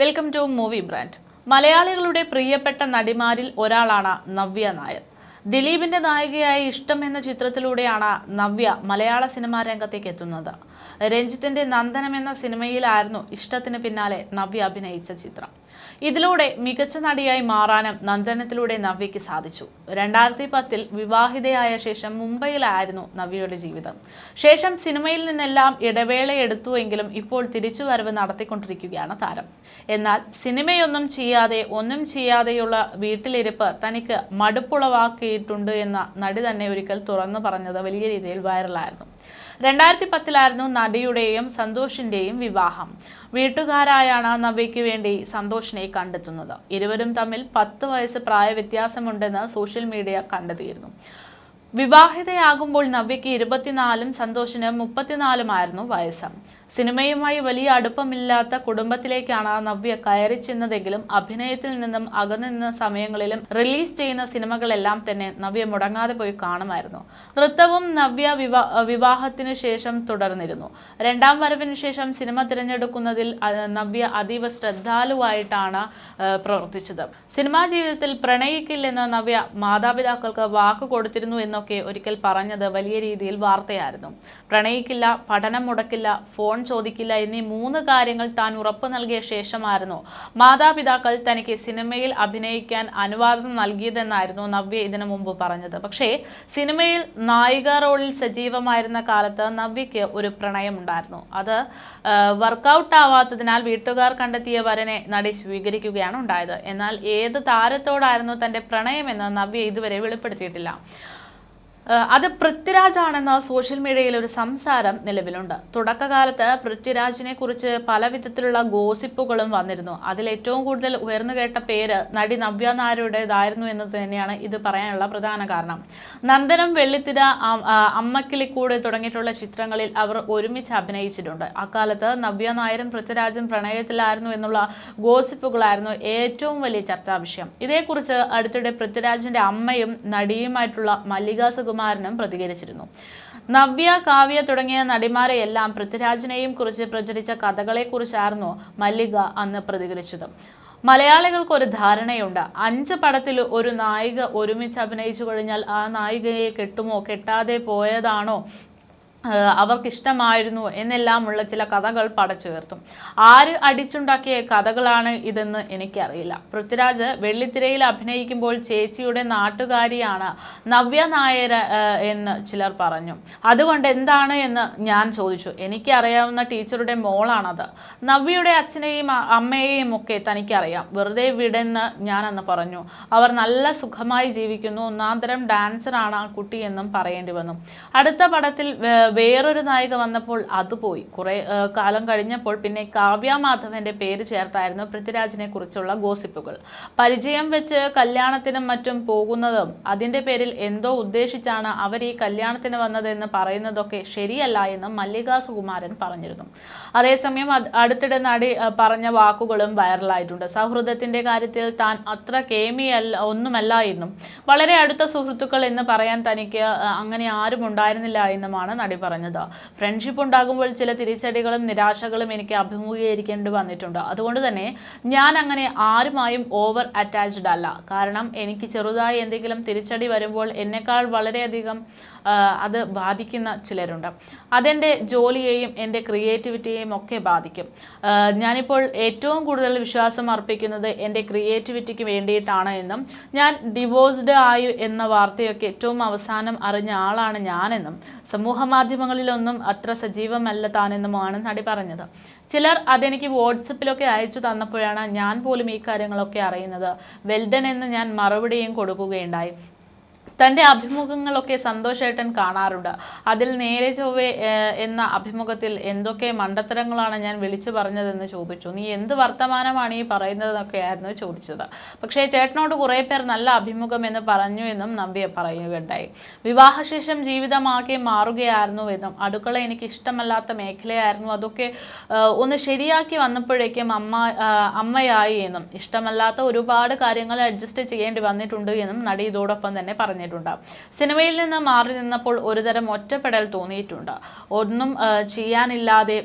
Welcome to movie brand മലയാളികളുടെ പ്രിയപ്പെട്ട നടിമാരിൽ ഒരാളാണ് നവ്യ നായർ. ദിലീപിന്റെ നായികയായ ഇഷ്ടം എന്ന ചിത്രത്തിലൂടെയാണ് നവ്യ മലയാള സിനിമാ രംഗത്തേക്ക് എത്തുന്നത്. രഞ്ജിത്തിന്റെ നന്ദനം എന്ന സിനിമയിലായിരുന്നു ഇഷ്ടത്തിന് പിന്നാലെ നവ്യ അഭിനയിച്ച ചിത്രം. ഇതിലൂടെ മികച്ച നടിയായി മാറാനും നന്ദനത്തിലൂടെ നവ്യയ്ക്ക് സാധിച്ചു. രണ്ടായിരത്തി പത്തിൽ വിവാഹിതയായ ശേഷം മുംബൈയിലായിരുന്നു നവ്യയുടെ ജീവിതം. ശേഷം സിനിമയിൽ നിന്നെല്ലാം ഇടവേളയെടുത്തുവെങ്കിലും ഇപ്പോൾ തിരിച്ചുവരവ് നടത്തിക്കൊണ്ടിരിക്കുകയാണ് താരം. എന്നാൽ സിനിമയൊന്നും ചെയ്യാതെ ഒന്നും ചെയ്യാതെയുള്ള വീട്ടിലിരിപ്പ് തനിക്ക് മടുപ്പുളവാക്കിയിട്ടുണ്ട് എന്ന നടി തന്നെ ഒരിക്കൽ തുറന്നു പറഞ്ഞത് വലിയ രീതിയിൽ വൈറലായിരുന്നു രണ്ടായിരത്തി പത്തിലായിരുന്നു നടിയുടെയും സന്തോഷിന്റെയും വിവാഹം. വീട്ടുകാരായാണ് നവ്യയ്ക്ക് വേണ്ടി സന്തോഷിനെ കണ്ടെത്തുന്നത്. ഇരുവരും തമ്മിൽ പത്ത് വയസ്സ് പ്രായ വ്യത്യാസമുണ്ടെന്ന് സോഷ്യൽ മീഡിയ കണ്ടെത്തിയിരുന്നു. വിവാഹിതയാകുമ്പോൾ നവ്യയ്ക്ക് ഇരുപത്തിനാലും സന്തോഷിന് മുപ്പത്തിനാലുമായിരുന്നു വയസ്സ്. സിനിമയുമായി വലിയ അടുപ്പമില്ലാത്ത കുടുംബത്തിലേക്കാണ് നവ്യ കയറി ചെന്നതെങ്കിലും അഭിനയത്തിൽ നിന്നും അകന്നുനിന്ന സമയങ്ങളിലും റിലീസ് ചെയ്യുന്ന സിനിമകളെല്ലാം തന്നെ നവ്യ മുടങ്ങാതെ പോയി കാണുമായിരുന്നു. നൃത്തവും നവ്യ വിവാ വിവാഹത്തിനു ശേഷം തുടർന്നിരുന്നു. രണ്ടാം വരവിനു ശേഷം സിനിമ തിരഞ്ഞെടുക്കുന്നതിൽ നവ്യ അതീവ ശ്രദ്ധാലുവായിട്ടാണ് പ്രവർത്തിച്ചത്. സിനിമാ ജീവിതത്തിൽ പ്രണയിക്കില്ലെന്ന് നവ്യ മാതാപിതാക്കൾക്ക് വാക്ക് കൊടുത്തിരുന്നു എന്നൊക്കെ ഒരിക്കൽ പറഞ്ഞത് വലിയ രീതിയിൽ വാർത്തയായിരുന്നു. പ്രണയിക്കില്ല പഠനം മുടക്കില്ല ഫോൺ ചോദിക്കില്ല എന്നീ മൂന്ന് കാര്യങ്ങൾ താൻ ഉറപ്പ് നൽകിയ ശേഷമായിരുന്നു. മാതാപിതാക്കൾ തനിക്ക് സിനിമയിൽ അഭിനയിക്കാൻ അനുവാദം നൽകിയതെന്നായിരുന്നു നവ്യ ഇതിനു മുമ്പ് പറഞ്ഞത്. പക്ഷേ സിനിമയിൽ നായിക റോളിൽ സജീവമായിരുന്ന കാലത്ത് നവ്യയ്ക്ക് ഒരു പ്രണയമുണ്ടായിരുന്നു. അത് വർക്കൗട്ട് ആവാത്തതിനാൽ വീട്ടുകാർ കണ്ടെത്തിയ വരനെ നടി സ്വീകരിക്കുകയാണ് ഉണ്ടായത്. എന്നാൽ ഏത് താരത്തോടായിരുന്നു തന്റെ പ്രണയമെന്ന് നവ്യ ഇതുവരെ വെളിപ്പെടുത്തിയിട്ടില്ല. അത് പൃഥ്വിരാജാണെന്ന സോഷ്യൽ മീഡിയയിൽ ഒരു സംസാരം നിലവിലുണ്ട്. തുടക്കകാലത്ത് പൃഥ്വിരാജിനെ കുറിച്ച് പല വിധത്തിലുള്ള ഗോസിപ്പുകളും വന്നിരുന്നു. അതിൽ ഏറ്റവും കൂടുതൽ ഉയർന്നു കേട്ട പേര് നടി നവ്യ നായരുടേതായിരുന്നു എന്ന് തന്നെയാണ് ഇത് പറയാനുള്ള പ്രധാന കാരണം. നന്ദനം വെള്ളിത്തിര അമ്മക്കിളിക്കൂട് തുടങ്ങിയിട്ടുള്ള ചിത്രങ്ങളിൽ അവർ ഒരുമിച്ച് അഭിനയിച്ചിട്ടുണ്ട്. അക്കാലത്ത് നവ്യ നായരും പൃഥ്വിരാജും പ്രണയത്തിലായിരുന്നു എന്നുള്ള ഗോസിപ്പുകളായിരുന്നു ഏറ്റവും വലിയ ചർച്ചാ വിഷയം. ഇതേക്കുറിച്ച് അടുത്തിടെ പൃഥ്വിരാജിന്റെ അമ്മയും നടിയുമായിട്ടുള്ള മല്ലിക സുകുമാരനും പ്രതികരിച്ചിരുന്നു. നവ്യ കാവ്യ തുടങ്ങിയ നടിമാരെയെല്ലാം പൃഥ്വിരാജിനെയും കുറിച്ച് പ്രചരിച്ച കഥകളെക്കുറിച്ചായിരുന്നു മല്ലിക അന്ന് പ്രതികരിച്ചത്. മലയാളികൾക്ക് ഒരു ധാരണയുണ്ട്. അഞ്ച് പടത്തിൽ ഒരു നായിക ഒരുമിച്ച് അഭിനയിച്ചു കഴിഞ്ഞാൽ ആ നായികയെ കെട്ടുമോ കെട്ടാതെ പോയതാണോ അവർക്കിഷ്ടമായിരുന്നു എന്നെല്ലാമുള്ള ചില കഥകൾ പടച്ചുയർത്തും ആര് അടിച്ചുണ്ടാക്കിയ കഥകളാണ് ഇതെന്ന് എനിക്കറിയില്ല. പൃഥ്വിരാജ് വെള്ളിത്തിരയിൽ അഭിനയിക്കുമ്പോൾ ചേച്ചിയുടെ നാട്ടുകാരിയാണ് നവ്യ നായർ എന്ന് ചിലർ പറഞ്ഞു. അതുകൊണ്ട് എന്താണ് എന്ന് ഞാൻ ചോദിച്ചു. എനിക്കറിയാവുന്ന ടീച്ചറുടെ മോളാണത്. നവ്യയുടെ അച്ഛനെയും അമ്മയെയും ഒക്കെ തനിക്കറിയാം. വെറുതെ വിടെന്ന് ഞാൻ അന്ന് പറഞ്ഞു. അവർ നല്ല സുഖമായി ജീവിക്കുന്നു. ഒന്നാന്തരം ഡാൻസറാണ് ആ കുട്ടി എന്നും പറയേണ്ടി വന്നു. അടുത്ത പടത്തിൽ വേറൊരു നായിക വന്നപ്പോൾ അത് പോയി. കുറെ കാലം കഴിഞ്ഞപ്പോൾ പിന്നെ കാവ്യ മാധവന്റെ പേര് ചേർത്തായിരുന്നു പൃഥ്വിരാജിനെ കുറിച്ചുള്ള ഗോസിപ്പുകൾ. പരിചയം വെച്ച് കല്യാണത്തിനും മറ്റും പോകുന്നതും അതിന്റെ പേരിൽ എന്തോ ഉദ്ദേശിച്ചാണ് അവർ ഈ കല്യാണത്തിന് വന്നതെന്ന് പറയുന്നതൊക്കെ ശരിയല്ല എന്ന് മല്ലിക സുകുമാരൻ പറഞ്ഞിരുന്നു. അതേസമയം അത് അടുത്തിടെ നടി പറഞ്ഞ വാക്കുകളും വൈറലായിട്ടുണ്ട്. സൗഹൃദത്തിന്റെ കാര്യത്തിൽ താൻ അത്ര കേമിയല്ല ഒന്നുമല്ല എന്നും വളരെ അടുത്ത സുഹൃത്തുക്കൾ എന്ന് പറയാൻ തനിക്ക് അങ്ങനെ ആരും ഉണ്ടായിരുന്നില്ല എന്നുമാണ് നടി പറഞ്ഞത്. ഫ്രണ്ട്ഷിപ്പ് ഉണ്ടാകുമ്പോൾ ചില തിരിച്ചടികളും നിരാശകളും എനിക്ക് അഭിമുഖീകരിക്കേണ്ടി വന്നിട്ടുണ്ട്. അതുകൊണ്ട് തന്നെ ഞാൻ അങ്ങനെ ആരുമായും ഓവർ അറ്റാച്ച്ഡ് അല്ല. കാരണം എനിക്ക് ചെറുതായി എന്തെങ്കിലും തിരിച്ചടി വരുമ്പോൾ എന്നെക്കാൾ വളരെയധികം അത് ബാധിക്കുന്ന ചിലരുണ്ട്. അതെന്റെ ജോലിയെയും എന്റെ ക്രിയേറ്റിവിറ്റിയെയും ഒക്കെ ബാധിക്കും. ഞാനിപ്പോൾ ഏറ്റവും കൂടുതൽ വിശ്വാസം അർപ്പിക്കുന്നത് എന്റെ ക്രിയേറ്റിവിറ്റിക്ക് വേണ്ടിയിട്ടാണ് എന്നും ഞാൻ ഡിവോഴ്സ്ഡ് ആയി എന്ന വാർത്തയൊക്കെ ഏറ്റവും അവസാനം അറിഞ്ഞ ആളാണ് ഞാനെന്നും സമൂഹ മാധ്യമങ്ങളിലൊന്നും അത്ര സജീവമല്ല താനെന്നുമാണ് നടി പറഞ്ഞത്. ചിലർ അതെനിക്ക് വാട്സപ്പിലൊക്കെ അയച്ചു തന്നപ്പോഴാണ് ഞാൻ പോലും ഈ കാര്യങ്ങളൊക്കെ അറിയുന്നത്. വെൽഡൻ എന്ന് ഞാൻ മറുപടിയും കൊടുക്കുകയുണ്ടായി. തന്റെ അഭിമുഖങ്ങളൊക്കെ സന്തോഷേട്ടൻ കാണാറുണ്ട്. അതിൽ നേരെ ചൊവ്വേ എന്ന അഭിമുഖത്തിൽ എന്തൊക്കെ മണ്ടത്തരങ്ങളാണ് ഞാൻ വിളിച്ചു പറഞ്ഞതെന്ന് ചോദിച്ചു. നീ എന്ത് വർത്തമാനമാണ് ഈ പറയുന്നതെന്നൊക്കെയായിരുന്നു ചോദിച്ചത്. പക്ഷേ ചേട്ടനോട് കുറേ പേർ നല്ല അഭിമുഖം എന്ന് പറഞ്ഞു എന്നും നമ്പിയെ പറയുകയുണ്ടായി. വിവാഹശേഷം ജീവിതമാകെ മാറുകയായിരുന്നു എന്നും അടുക്കള എനിക്ക് ഇഷ്ടമല്ലാത്ത മേഖലയായിരുന്നു അതൊക്കെ ഒന്ന് ശരിയാക്കി വന്നപ്പോഴേക്കും അമ്മ അമ്മയായി എന്നും ഇഷ്ടമല്ലാത്ത ഒരുപാട് കാര്യങ്ങൾ അഡ്ജസ്റ്റ് ചെയ്യേണ്ടി വന്നിട്ടുണ്ട് എന്നും നടി ഇതോടൊപ്പം തന്നെ പറഞ്ഞിരുന്നു. പറഞ്ഞിട്ടുണ്ട് സിനിമയിൽ നിന്ന് മാറി നിന്നപ്പോൾ ഒരുതരം ഒറ്റപ്പെടൽ തോന്നിയിട്ടുണ്ട്. ഒന്നും ചെയ്യാനില്ലാതെ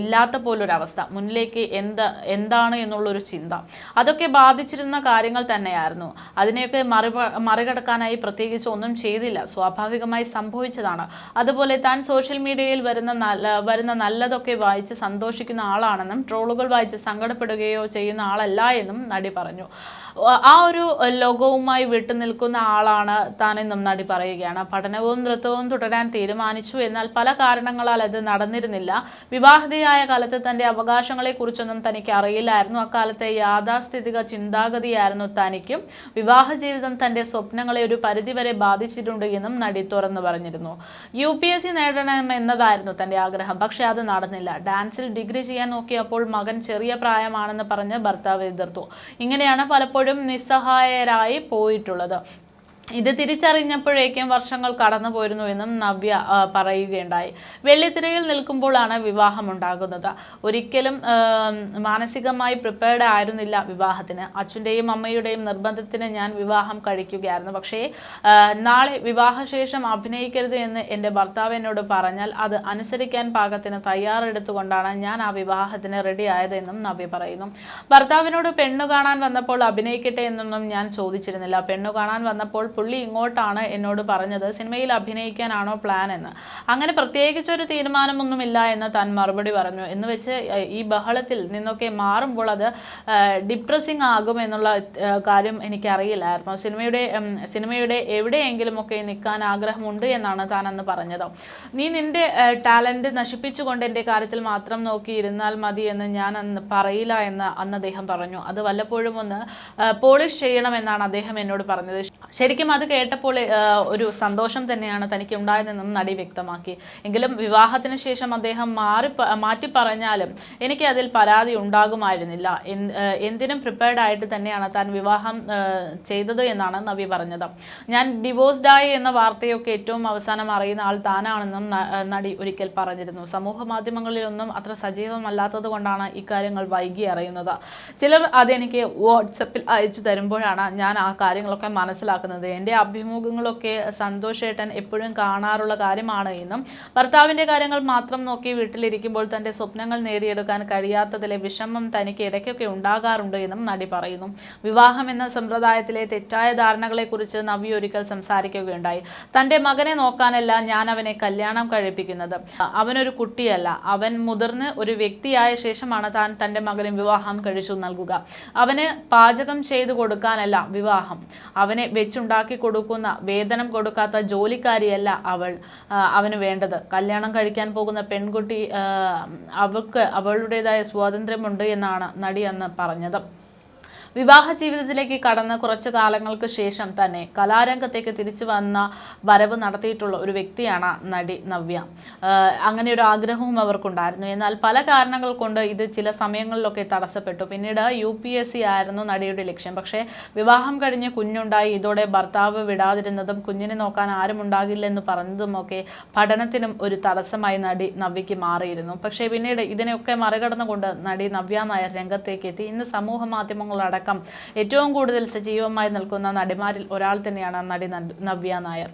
ഇല്ലാത്ത പോലൊരവസ്ഥ. മുന്നിലേക്ക് എന്ത് എന്താണ് എന്നുള്ളൊരു ചിന്ത. അതൊക്കെ ബാധിച്ചിരുന്ന കാര്യങ്ങൾ തന്നെയായിരുന്നു. അതിനെയൊക്കെ മറി മറികടക്കാനായി പ്രത്യേകിച്ച് ഒന്നും ചെയ്തില്ല. സ്വാഭാവികമായി സംഭവിച്ചതാണ്. അതുപോലെ താൻ സോഷ്യൽ മീഡിയയിൽ വരുന്ന നല്ല വരുന്ന നല്ലതൊക്കെ വായിച്ച് സന്തോഷിക്കുന്ന ആളാണെന്നും ട്രോളുകൾ വായിച്ച് സങ്കടപ്പെടുകയോ ചെയ്യുന്ന ആളല്ല എന്നും നടി പറഞ്ഞു. ആ ഒരു ലോകവുമായി വിട്ടുനിൽക്കുന്ന ആളാണ് താനെന്നും നടി പറയുകയാണ്. പഠനവും നൃത്തവും തുടരാൻ തീരുമാനിച്ചു. എന്നാൽ പല കാരണങ്ങളാൽ അത് നടന്നിരുന്നില്ല. വിവാഹിതയായ കാലത്ത് തന്റെ അവകാശങ്ങളെക്കുറിച്ചൊന്നും തനിക്ക് അറിയില്ലായിരുന്നു. അക്കാലത്തെ യാഥാസ്ഥിതിക ചിന്താഗതിയായിരുന്നു തനിക്കും. വിവാഹ ജീവിതം തന്റെ സ്വപ്നങ്ങളെ ഒരു പരിധിവരെ ബാധിച്ചിട്ടുണ്ട് എന്നും നടി തുറന്നു പറഞ്ഞിരുന്നു. യു പി എസ് സി നേടണമെന്നതായിരുന്നു തന്റെ ആഗ്രഹം. പക്ഷെ അത് നടന്നില്ല. ഡാൻസിൽ ഡിഗ്രി ചെയ്യാൻ നോക്കിയപ്പോൾ മകൻ ചെറിയ പ്രായമാണെന്ന് പറഞ്ഞ് ഭർത്താവ് എതിർത്തു. ഇങ്ങനെയാണ് പലപ്പോഴും നിസ്സഹായരായി പോയിട്ടുള്ളത്. ഇത് തിരിച്ചറിഞ്ഞപ്പോഴേക്കും വർഷങ്ങൾ കടന്നു പോയിരുന്നു എന്നും നവ്യ പറയുകയുണ്ടായി. വെള്ളിത്തിരയിൽ നിൽക്കുമ്പോഴാണ് വിവാഹം ഉണ്ടാകുന്നത് ഒരിക്കലും മാനസികമായി പ്രിപ്പയർഡ് ആയിരുന്നില്ല വിവാഹത്തിന്. അച്ഛന്റെയും അമ്മയുടെയും നിർബന്ധത്തിന് ഞാൻ വിവാഹം കഴിക്കുകയായിരുന്നു. പക്ഷേ നാളെ വിവാഹശേഷം അഭിനയിക്കരുത് എന്ന് എന്റെ ഭർത്താവ് എന്നോട് പറഞ്ഞാൽ അത് അനുസരിക്കാൻ പാകത്തിന് തയ്യാറെടുത്തുകൊണ്ടാണ് ഞാൻ ആ വിവാഹത്തിന് റെഡി ആയതെന്നും നവ്യ പറയുന്നു. ഭർത്താവിനോട് പെണ്ണു കാണാൻ വന്നപ്പോൾ അഭിനയിക്കട്ടെ എന്നൊന്നും ഞാൻ ചോദിച്ചിരുന്നില്ല. പെണ്ണു കാണാൻ വന്നപ്പോൾ പുള്ളി ഇങ്ങോട്ടാണ് എന്നോട് പറഞ്ഞത്. സിനിമയിൽ അഭിനയിക്കാനാണോ പ്ലാൻ എന്ന്. അങ്ങനെ പ്രത്യേകിച്ചൊരു തീരുമാനമൊന്നുമില്ല എന്ന് താൻ മറുപടി പറഞ്ഞു. എന്ന് വെച്ച് ഈ ബഹളത്തിൽ നിന്നൊക്കെ മാറുമ്പോൾ അത് ഡിപ്രസിങ് ആകും എന്നുള്ള കാര്യം എനിക്കറിയില്ലായിരുന്നു. സിനിമയുടെ സിനിമയുടെ എവിടെയെങ്കിലുമൊക്കെ നിൽക്കാൻ ആഗ്രഹമുണ്ട് എന്നാണ് താൻ അന്ന് പറഞ്ഞത്. നീ നിന്റെ ടാലന്റ് നശിപ്പിച്ചുകൊണ്ട് എന്റെ കാര്യത്തിൽ മാത്രം നോക്കിയിരുന്നാൽ മതി എന്ന് ഞാൻ അന്ന് പറയില്ല എന്ന് അന്ന് അദ്ദേഹം പറഞ്ഞു. അത് വല്ലപ്പോഴും ഒന്ന് പോളിഷ് ചെയ്യണമെന്നാണ് അദ്ദേഹം എന്നോട് പറഞ്ഞത്. ശരിക്കും അത് കേട്ടപ്പോൾ ഒരു സന്തോഷം തന്നെയാണ് തനിക്ക് ഉണ്ടായതെന്നും നടി വ്യക്തമാക്കി. എങ്കിലും വിവാഹത്തിന് ശേഷം അദ്ദേഹം മാറി മാറ്റി പറഞ്ഞാലും എനിക്ക് അതിൽ പരാതി ഉണ്ടാകുമായിരുന്നില്ല. എന്ത്- എന്തിനും പ്രിപ്പയർഡ് ആയിട്ട് തന്നെയാണ് താൻ വിവാഹം ചെയ്തത് എന്നാണ് നവി പറഞ്ഞത്. ഞാൻ ഡിവോഴ്സ്ഡ് ആയി എന്ന വാർത്തയൊക്കെ ഏറ്റവും അവസാനം അറിയുന്ന ആൾ താനാണെന്നും നടി ഒരിക്കൽ പറഞ്ഞിരുന്നു. സമൂഹ മാധ്യമങ്ങളിലൊന്നും അത്ര സജീവമല്ലാത്തത് കൊണ്ടാണ് ഇക്കാര്യങ്ങൾ വൈകി അറിയുന്നത്. ചിലർ അതെനിക്ക് വാട്സപ്പിൽ അയച്ചു തരുമ്പോഴാണ് ഞാൻ ആ കാര്യങ്ങളൊക്കെ മനസ്സിലാക്കുന്നത് എന്റെ അഭിമുഖങ്ങളൊക്കെ സന്തോഷേട്ടൻ എപ്പോഴും കാണാറുള്ള കാര്യമാണ് എന്നും ഭർത്താവിന്റെ കാര്യങ്ങൾ മാത്രം നോക്കി വീട്ടിലിരിക്കുമ്പോൾ തന്റെ സ്വപ്നങ്ങൾ നേടിയെടുക്കാൻ കഴിയാത്തതിലെ വിഷമം തനിക്ക് ഇടയ്ക്കൊക്കെ ഉണ്ടാകാറുണ്ട് എന്നും നടി പറയുന്നു. വിവാഹം എന്ന സമ്പ്രദായത്തിലെ തെറ്റായ ധാരണകളെക്കുറിച്ച് നവി ഒരിക്കൽ സംസാരിക്കുകയുണ്ടായി. തന്റെ മകനെ നോക്കാനല്ല ഞാൻ അവനെ കല്യാണം കഴിപ്പിക്കുന്നത്. അവനൊരു കുട്ടിയല്ല. അവൻ മുതിർന്ന് ഒരു വ്യക്തിയായ ശേഷമാണ് താൻ തന്റെ മകനെ വിവാഹം കഴിച്ചു നൽകുക. അവന് പാചകം ചെയ്തു കൊടുക്കാനല്ല വിവാഹം. അവനെ വെച്ചുണ്ടാക്കി കൊടുക്കുന്ന വേതനം കൊടുക്കാത്ത ജോലിക്കാരിയല്ല അവൾ അവന് വേണ്ടത്. കല്യാണം കഴിക്കാൻ പോകുന്ന പെൺകുട്ടി അവൾക്ക് അവളുടേതായ സ്വാതന്ത്ര്യമുണ്ട് എന്നാണ് നടി അന്ന് പറഞ്ഞത്. വിവാഹ ജീവിതത്തിലേക്ക് കടന്ന് കുറച്ചു കാലങ്ങൾക്ക് ശേഷം തന്നെ കലാരംഗത്തേക്ക് തിരിച്ചു വന്ന വരവ് നടത്തിയിട്ടുള്ള ഒരു വ്യക്തിയാണ് നടി നവ്യ. അങ്ങനെ ഒരു ആഗ്രഹവും അവർക്കുണ്ടായിരുന്നു. എന്നാൽ പല കാരണങ്ങൾ കൊണ്ട് ഇത് ചില സമയങ്ങളിലൊക്കെ തടസ്സപ്പെട്ടു. പിന്നീട് യു പി എസ് സി ആയിരുന്നു നടിയുടെ ലക്ഷ്യം. പക്ഷേ വിവാഹം കഴിഞ്ഞ് കുഞ്ഞുണ്ടായി. ഇതോടെ ഭർത്താവ് വിടാതിരുന്നതും കുഞ്ഞിനെ നോക്കാൻ ആരും ഉണ്ടാകില്ലെന്ന് പറഞ്ഞതുമൊക്കെ പഠനത്തിനും ഒരു തടസ്സമായി നടി നവ്യയ്ക്ക് മാറിയിരുന്നു. പക്ഷേ പിന്നീട് ഇതിനെയൊക്കെ മറികടന്നുകൊണ്ട് നടി നവ്യ നായർ രംഗത്തേക്ക് എത്തി ഇന്ന് സമൂഹ മാധ്യമങ്ങളടക്കം ഏറ്റവും കൂടുതൽ സജീവമായി നിൽക്കുന്ന നടിമാരിൽ ഒരാൾ തന്നെയാണ് നടി നവ്യ നായർ.